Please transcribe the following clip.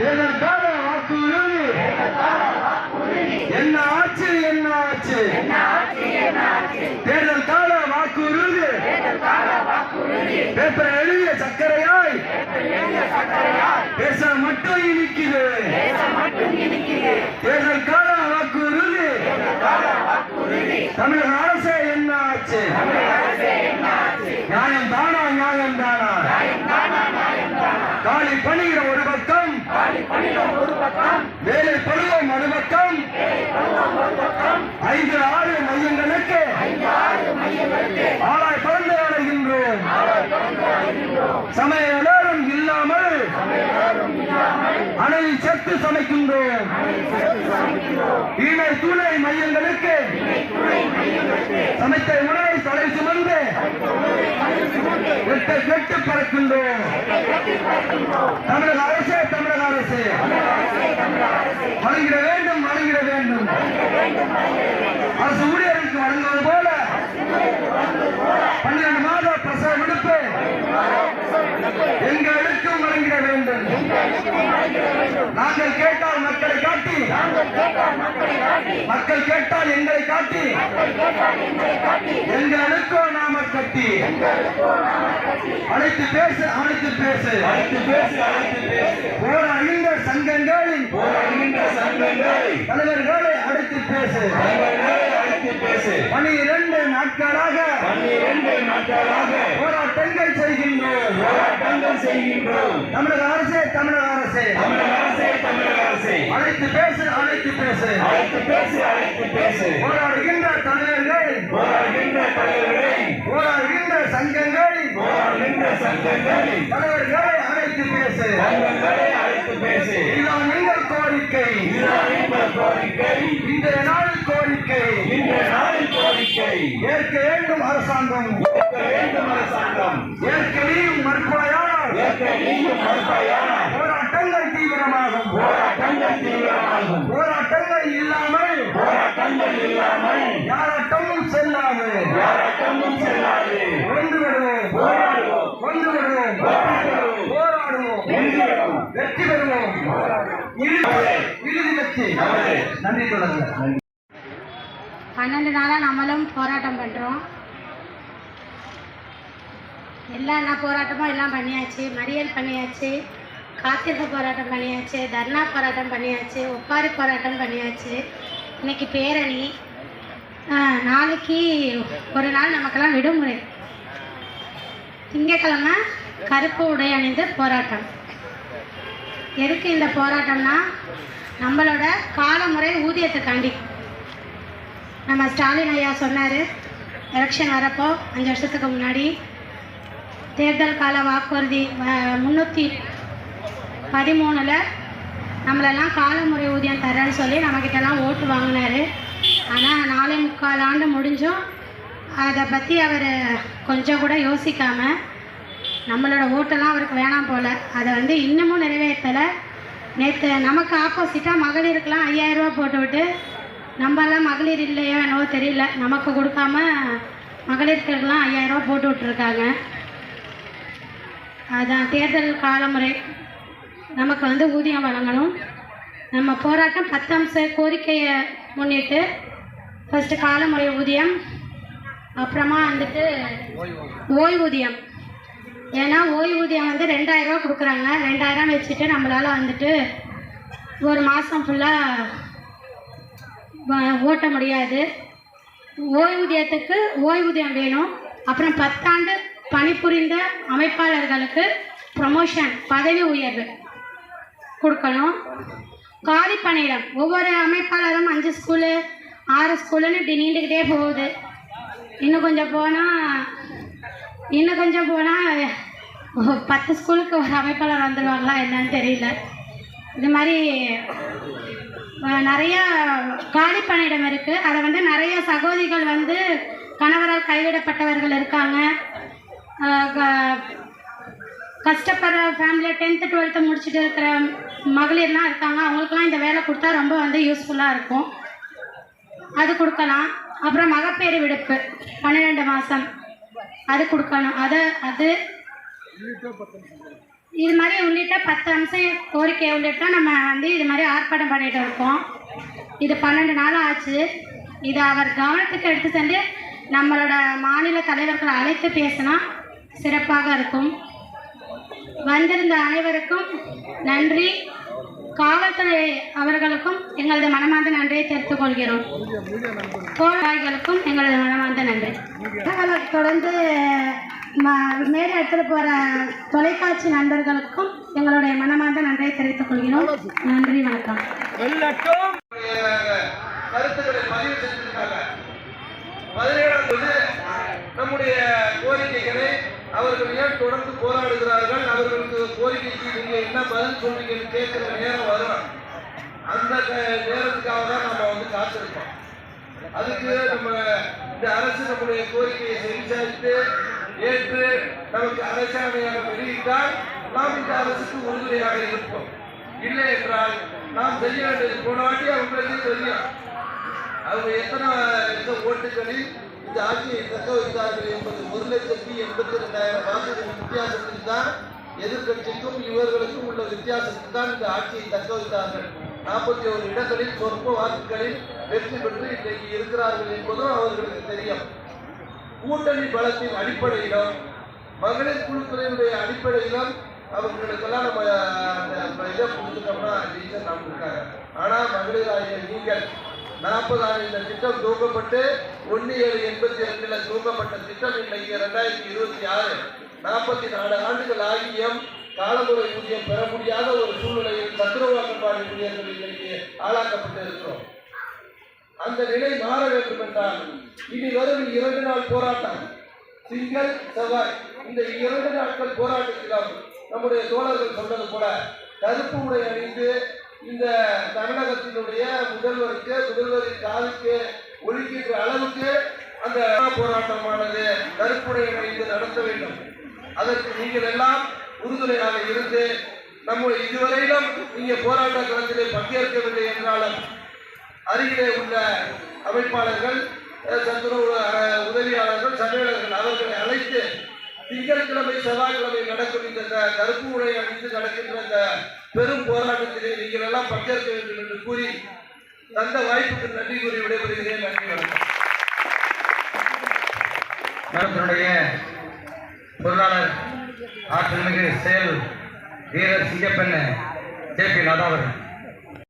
தேர்தல் கால வாக்குறுதி என்ன ஆச்சு என்ன ஆச்சு? தேர்தல் கால வாக்குறுதி பேப்பர் எழுதிய சர்க்கரையாய். பேச மட்டும் இனிக்குது. தேர்தல் கால வாக்குறுதி தமிழக அரசு என்ன ஆச்சு நியாயம் தானா நியாயம் தானா காலி பணிகிற ஒரு பக்கம் வேலை பருவம் மறுபக்கம். ஐந்து ஆறு மையங்களுக்கு. ஆளாய் பறந்து அடைகின்றோம் சமய நேரம் இல்லாமல் அணை சத்து சமைக்கின்றோம். இணை துணை மையங்களுக்கு. சமைத்த உணவை தலை சுமந்து வெட்ட கெட்டு பறக்கின்றோம். தமிழக அரசே தமிழக அரசே வழங்கிட வேண்டும் வழங்கிட வேண்டும். அரசு ஊழியர்களுக்கு வழங்குவது போல. பன்னிரண்டு மாத பிரசவ விடுப்பு எங்களுக்கும் வழங்கிட வேண்டும். நாங்கள் கேட்டால் மக்களை காட்டி மக்கள் கேட்டால் எங்களை காட்டி எங்களுக்கோ நாம கட்டி அழைத்து பேசு அழைத்து பேசு. அழைத்து பேசு அழைத்து பேசு. போராடுகின்ற சங்கங்களின் போராடுகின்ற சங்கங்களை. தலைவர்களை அழைத்து பேசு. தலைவர்களை அழைத்து பேசு. பனிரெண்டு நாட்களாக பனிரெண்டு நாட்களாக போராட்டங்கள் செய்கின்றோம். போராட்டங்கள் செய்கின்றோம். தமிழக அரசே தமிழக அரசே. தமிழக அரசே தமிழக அரசே. அழைத்து பேசு அழைத்து பேசு. அழைத்து பேசு அழைத்து பேசு போராடுகின்ற தலைவர்கள் போராடுகின்ற தலைவர்களை போராடுகின்ற சங்கங்களை போராடுகின்ற சங்கங்களை தலைவர்களை அழைத்து பேசு தலைவர்களை அழைத்து பேசு இதுதான் எங்கள் கோரிக்கை இதுதான் எங்கள் கோரிக்கை இன்றைய நாள் கோரிக்கை இன்றைய நாளில் கோரிக்கை ஏற்க வேண்டும் அரசாங்கம் ஏற்க வேண்டும் அரசாங்கம் ஏற்க நீயும் மறுப்பாயானால் ஏற்க நீயும் மறுப்பாயானால் போராட்டங்கள் தீவிரமாகும் போராட்டங்கள் தீவிரமாகும் போராட்டங்கள் இல்லாமல் போராட்டங்கள் இல்லாமல் யாராட்டமும் செல்லாது யாராட்டமும் செல்லாது ஒன்று விடுவோம் போராடுவோம் ஒன்று விடுவோம் போராடுவோம் வெற்றி பெறுவோம் இறுதி இறுதி வெற்றி நன்றி தொடர்ந்து பன்னெண்டு நாளாக நம்மளும் போராட்டம் பண்ணுறோம் எல்லா என்ன போராட்டமும் எல்லாம் பண்ணியாச்சு. மறியல் பண்ணியாச்சு. காத்திருப்பு போராட்டம் பண்ணியாச்சு. தர்ணா போராட்டம் பண்ணியாச்சு. ஒப்பாரி போராட்டம் பண்ணியாச்சு. இன்னைக்கு பேரணி. நாளைக்கு ஒரு நாள் நமக்கெல்லாம் விடுமுறை. திங்கக்கிழமை கருப்பு உடை அணிந்து போராட்டம். எதுக்கு இந்த போராட்டம்னா நம்மளோட காலமுறை ஊதியத்துக்காண்டி நம்ம ஸ்டாலின் ஐயா சொன்னார் எலெக்ஷன் வரப்போ அஞ்சு வருஷத்துக்கு முன்னாடி தேர்தல் கால வாக்குறுதி முந்நூற்றி பதிமூணில் நம்மளெல்லாம் காலமுறை ஊதியம் தரேன்னு சொல்லி நம்மக்கிட்டலாம் ஓட்டு வாங்கினாரு. ஆனால் நாலே முக்கால் ஆண்டு முடிஞ்சும் அதை பற்றி அவர் கொஞ்சம் கூட யோசிக்காமல் நம்மளோட ஓட்டெல்லாம் அவருக்கு வேணாம் போல். அதை வந்து இன்னமும் நிறைவேற்றலை. நேற்று நமக்கு ஆப்போசிட்டாக மகளிருக்கெலாம் ஐயாயிரம் போட்டுவிட்டு போட்டு விட்டு நம்மளாம் மகளிர் இல்லையோ என்னவோ தெரியல. நமக்கு கொடுக்காம மகளிருக்கெல்லாம் ஐயாயிரம் போட்டு விட்ருக்காங்க அதான் தேர்தல் காலமுறை. நமக்கு வந்து ஊதியம் வழங்கணும். நம்ம போராட்டம் பத்தம்ச கோரிக்கையை முன்னிட்டு ஃபஸ்ட்டு காலமுறை ஊதியம் அப்புறமா வந்துட்டு ஓய்வூதியம். ஏன்னா ஓய்வூதியம் வந்து ரெண்டாயிரம் ரூபா கொடுக்குறாங்க. ரெண்டாயிரம் வச்சுட்டு நம்மளால் வந்துட்டு ஒரு மாதம் ஃபுல்லாக ஓட்ட முடியாது. ஓய்வூதியத்துக்கு ஓய்வூதியம் வேணும். அப்புறம் பத்தாண்டு பணிபுரிந்த அமைப்பாளர்களுக்கு ப்ரமோஷன் பதவி உயர்வு கொடுக்கணும். காலி பணியிடம் ஒவ்வொரு அமைப்பாளரும் அஞ்சு ஸ்கூலு ஆறு ஸ்கூலுன்னு இப்படி நீண்டுக்கிட்டே போகுது. இன்னும் கொஞ்சம் போனால் இன்னும் கொஞ்சம் போனால் பத்து ஸ்கூலுக்கு ஒரு அமைப்பாளர் வந்துடுவாங்களா என்னன்னு தெரியல. இது மாதிரி நிறையா காலி பணியிடம் இருக்குது அதை வந்து நிறைய சகோதரிகள் வந்து கணவரால் கைவிடப்பட்டவர்கள் இருக்காங்க. கஷ்டப்படுற ஃபேமிலியில் டென்த்து டுவெல்த்து முடிச்சுட்டு இருக்கிற மகளிர்லாம் இருக்காங்க. அவங்களுக்குலாம் இந்த வேலை கொடுத்தா ரொம்ப வந்து யூஸ்ஃபுல்லாக இருக்கும். அது கொடுக்கலாம். அப்புறம் மகப்பேறு விடுப்பு பன்னிரெண்டு மாதம் அது கொடுக்கணும். அதை அது இது மாதிரி உள்ளிட்ட பத்து அம்சம் கோரிக்கை உள்ளிட்ட நம்ம வந்து இது மாதிரி ஆர்ப்பாட்டம் பண்ணிட்டு இருக்கோம். இது பன்னெண்டு நாள் ஆச்சு. இதை அவர் கவனத்துக்கு எடுத்து சென்று நம்மளோட மாநில தலைவர்களை அழைத்து பேசினா சிறப்பாக இருக்கும். வந்திருந்த அனைவருக்கும் நன்றி. காவல்துறை அவர்களுக்கும் எங்களது மனமார்ந்த நன்றியை தெரிவித்துக் கொள்கிறோம். போராளிகளுக்கும் எங்களது மனமார்ந்த நன்றி. தகவல் தொடர்ந்து ம- மேலே எடுத்துட்டு போற தொலைக்காட்சி நண்பர்களுக்கும் எங்களுடைய மனமார்ந்த நன்றியை தெரிவித்துக் கொள்கிறோம். நன்றி வணக்கம். கருத்துக்களை பதிவு செஞ்சிருக்காங்க பதினேழாம் தேதி நம்முடைய அவர்கள் ஏன் தொடர்ந்து போராடுகிறார்கள்? அவர்களுக்கு கோரிக்கைக்கு நீங்க என்ன பதில் சொல்றீங்கன்னு கேட்கிற நேரம் வரும் அந்த நேரத்துக்காக தான் நம்ம வந்து காத்திருக்கோம். அதுக்கு நம்ம இந்த அரசு நம்முடைய கோரிக்கையை செவிசாரித்து ஏற்று நமக்கு அரசாணையாக வெளியிட்டால் நாம் இந்த அரசுக்கு உறுதுணையாக இருப்போம். இல்லை என்றால் நாம் செய்ய வேண்டியது போன வாட்டி அவங்களுக்கு தெரியும். அவங்க எத்தனை லட்சம் ஓட்டுகளில் இந்த ஆட்சியை தக்க வைத்தார்கள் என்பது ஒரு லட்சத்தி எண்பத்தி ரெண்டாயிரம் வாக்குகளின் வித்தியாசத்தில் தான் எதிர்க்கட்சிக்கும் இவர்களுக்கும் உள்ள வித்தியாசத்தில் தான் இந்த ஆட்சியை தக்க வைத்தார்கள் நாற்பத்தி ஒரு இடங்களில் சொற்ப வாக்குகளில் வெற்றி பெற்று இன்றைக்கு இருக்கிறார்கள் என்பதும் அவர்களுக்கு தெரியும். கூட்டணி பலத்தின் அடிப்படையிலும் மகளிர் குழுக்களினுடைய அடிப்படையிலும் அவர்களுக்கெல்லாம் நம்ம இதை கொடுத்துட்டோம்னா ஜெயிச்சா நாம் இருக்காங்க ஆனால் மகளிர் ஆகிய நீங்கள் நாற்பதாயிரம் இந்த திட்டம் துவக்கப்பட்டு ஒன்று ஏழு எண்பத்தி ரெண்டுல துவக்கப்பட்ட திட்டம் இன்னைக்கு ரெண்டாயிரத்தி இருபத்தி ஆறு நாற்பத்தி நாலு ஆண்டுகள் ஆகியும் காலமுறை ஊதியம் பெற முடியாத ஒரு சூழ்நிலையில் சத்துரவாக்கப்பாடு ஊழியர்கள் இன்னைக்கு ஆளாக்கப்பட்டு இருக்கிறோம். அந்த நிலை மாற வேண்டும் என்றால் இனி வரும் இரண்டு நாள் போராட்டம். திங்கள் செவ்வாய். இந்த இரண்டு நாட்கள் போராட்டத்திலும் நம்முடைய தோழர்கள் சொன்னது போல கருப்பு உடை அணிந்து இந்த தமிழகத்தினுடைய முதல்வருக்கு முதல்வரின் காலுக்கு ஒழிக்கின்ற அளவுக்கு அந்த போராட்டமானது கருப்புடை அணிந்து நடத்த வேண்டும். அதற்கு நீங்கள் எல்லாம் உறுதுணையாக இருந்து நம்ம இதுவரையிலும் நீங்க போராட்ட களத்திலே பங்கேற்கவில்லை என்றாலும் அருகிலே உள்ள அமைப்பாளர்கள் சந்திர சத்துணவு உதவியாளர்கள் சமையலர்கள் அவர்களை அழைத்து திங்கட்கிழமை செவ்வாய்க்கிழமை நடக்கும் இந்த கருப்பு உடை அணிந்து நடக்கின்ற இந்த பெரும் போராட்டத்திலே நீங்கள் எல்லாம் பங்கேற்க வேண்டும் என்று கூறி தந்த வாய்ப்புக்கு நன்றி கூறி விடைபெறுகிறேன். நன்றி வணக்கம். மரத்தினுடைய பொருளாளர் ஆற்றல் மிகு செயல் வீரர் சிங்கப்பெண் ஜே பி லதா